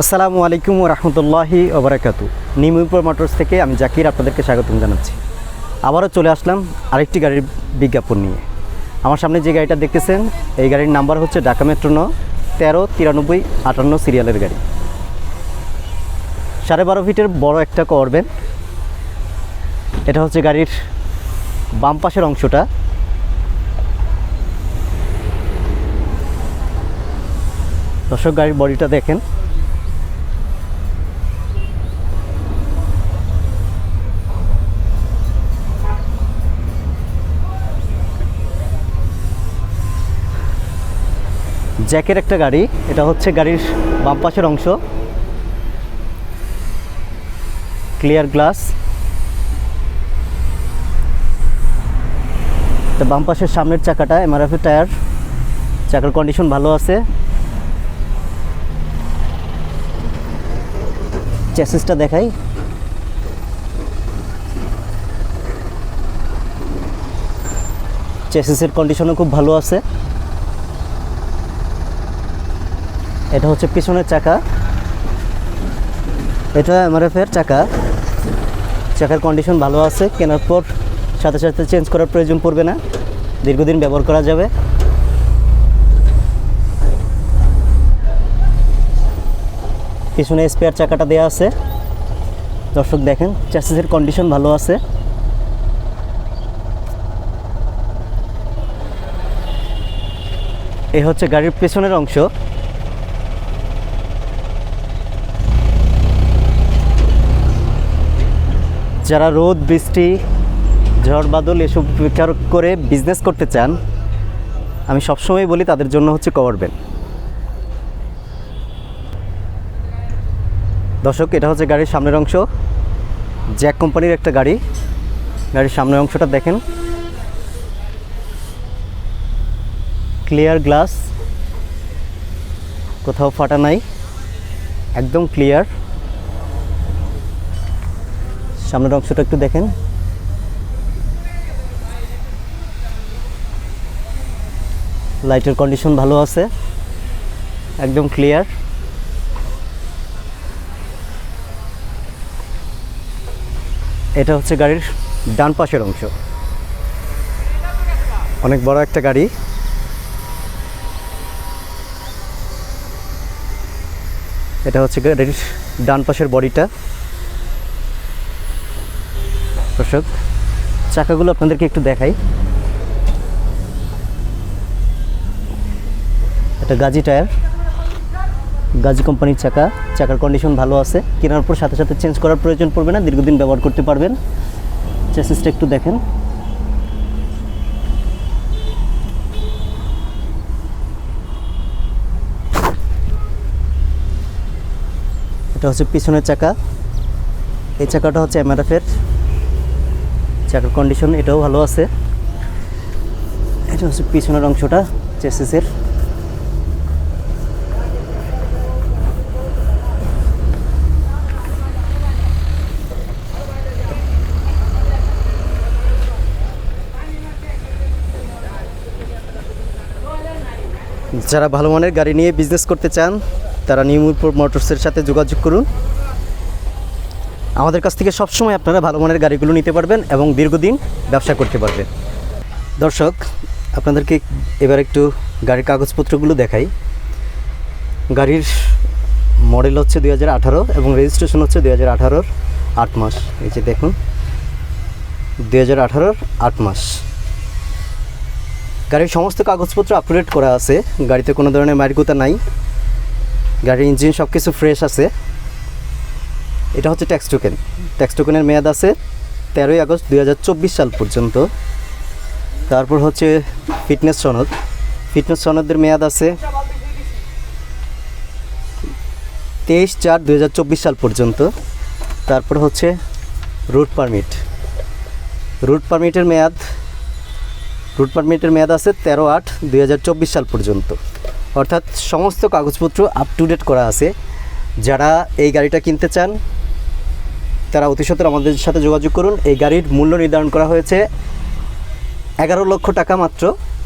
আসসালামু আলাইকুম রহমতুল্লাহি ওবরাকাতু নিমুপুর মোটরস থেকে আমি জাকির আপনাদেরকে স্বাগতম জানাচ্ছি। আবারও চলে আসলাম আরেকটি গাড়ির বিজ্ঞাপন নিয়ে। আমার সামনে যে গাড়িটা দেখতেছেন, এই গাড়ির নাম্বার হচ্ছে ঢাকা মেট্রো ন তেরো তিরানব্বই আটান্ন সিরিয়ালের গাড়ি। সাড়ে বারো ফিটের বড় একটা করবেন এটা হচ্ছে গাড়ির বাম পাশের অংশটা। দর্শক, গাড়ির বডিটা দেখেন। জ্যাকের একটা গাড়ি, এটা হচ্ছে গাড়ির বাম পাশের অংশ। ক্লিয়ার গ্লাস বাম পাশের সামনের চাকাটা এমআরএফের টায়ার চাকার কন্ডিশন ভালো আছে। চ্যাসিসটা দেখাই। চ্যাসিসের কন্ডিশনও খুব ভালো আছে। এটা হচ্ছে পিছনের চাকা। এটা এমআরএফের চাকা। চাকার কন্ডিশন ভালো আছে, কেনার পর সাথে সাথে চেঞ্জ করার প্রয়োজন পড়বে না। দীর্ঘদিন ব্যবহার করা যাবে। পিছনে স্পেয়ার চাকাটা দেওয়া আছে। দর্শক দেখেন চ্যাসিসের কন্ডিশন ভালো আছে। এই হচ্ছে গাড়ির পেছনের অংশ। যারা রোদ, বৃষ্টি, ঝড়, বাদল এসব উপেক্ষা করে বিজনেস করতে চান, আমি সবসময় বলি তাদের জন্য হচ্ছে কভার ব্যান্ড দর্শক, এটা হচ্ছে গাড়ির সামনের অংশ। জ্যাক কোম্পানির একটা গাড়ি। গাড়ির সামনের অংশটা দেখেন। ক্লিয়ার গ্লাস কোথাও ফাটা নাই। একদম ক্লিয়ার সামনের অংশটা একটু দেখেন। লাইটের কন্ডিশন ভালো আছে। একদম ক্লিয়ার এটা হচ্ছে গাড়ির ডান পাশের অংশ। অনেক বড় একটা গাড়ি। এটা হচ্ছে গাড়ির ডান পাশের বডিটা। দর্শক, চাকাগুলো আপনাদেরকে একটু দেখাই। এটা গাজি টায়ার, গাজি কোম্পানির চাকা। চাকার কন্ডিশন ভালো আছে, কেনার পর সাথে সাথে চেঞ্জ করার প্রয়োজন পড়বে না, দীর্ঘদিন ব্যবহার করতে পারবেন। চেসিসটা একটু দেখেন। এটা হচ্ছে পিছনের চাকা। এই চাকাটা হচ্ছে এমআরএফের চাকার কন্ডিশন এটাও ভালো আছে। এটা হচ্ছে পিছনের অংশটা চেসিসের যারা ভালো মানের গাড়ি নিয়ে বিজনেস করতে চান, তারা নিউমুরপুর মোটরসের সাথে যোগাযোগ করুন। আমাদের কাছ থেকে সবসময় আপনারা ভালো মানের গাড়িগুলো নিতে পারবেন এবং দীর্ঘদিন ব্যবসা করতে পারবেন। দর্শক, আপনাদেরকে এবার একটু গাড়ির কাগজপত্রগুলো দেখাই। গাড়ির মডেল হচ্ছে দুই হাজার আঠারো এবং রেজিস্ট্রেশন হচ্ছে দুই হাজার আঠারোর আট মাস। এই যে দেখুন, দুই হাজার আঠারোর আট মাস। গাড়ির সমস্ত কাগজপত্র আপডেট করা আছে। গাড়িতে কোনো ধরনের মারিকুতা নাই। গাড়ির ইঞ্জিন সব কিছু ফ্রেশ আছে। এটা হচ্ছে ট্যাক্স টোকেন ট্যাক্স টোকেনের মেয়াদ আছে তেরোই আগস্ট দু হাজার চব্বিশ সাল পর্যন্ত। তারপর হচ্ছে ফিটনেস সনদ। ফিটনেস সনদের মেয়াদ আছে তেইশ চার দুই সাল পর্যন্ত। তারপর হচ্ছে রুট পারমিট রুট পারমিটের মেয়াদ রুট পারমিটের মেয়াদ আছে তেরো আট দুই সাল পর্যন্ত। অর্থাৎ সমস্ত কাগজপত্র আপ টু ডেট করা আছে। যারা এই গাড়িটা কিনতে চান তারা অতি সত্বর আমাদের সাথে যোগাযোগ করুন। এই গাড়ির মূল্য নির্ধারণ করা হয়েছে এগারো লক্ষ টাকা মাত্র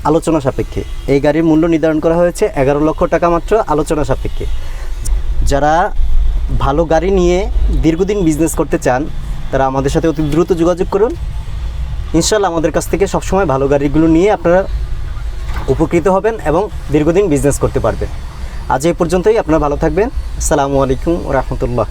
আলোচনা সাপেক্ষে। এই গাড়ির মূল্য নির্ধারণ করা হয়েছে এগারো লক্ষ টাকা মাত্র আলোচনা সাপেক্ষে। যারা ভালো গাড়ি নিয়ে দীর্ঘদিন বিজনেস করতে চান, তারা আমাদের সাথে অতি দ্রুত যোগাযোগ করুন। ইনশাল্লাহ আমাদের কাছ থেকে সবসময় ভালো গাড়িগুলো নিয়ে আপনারা উপকৃত হবেন এবং দীর্ঘদিন বিজনেস করতে পারবেন। আজ এই পর্যন্তই, আপনারা ভালো থাকবেন। আসসালামু আলাইকুম রহমতুল্লাহ।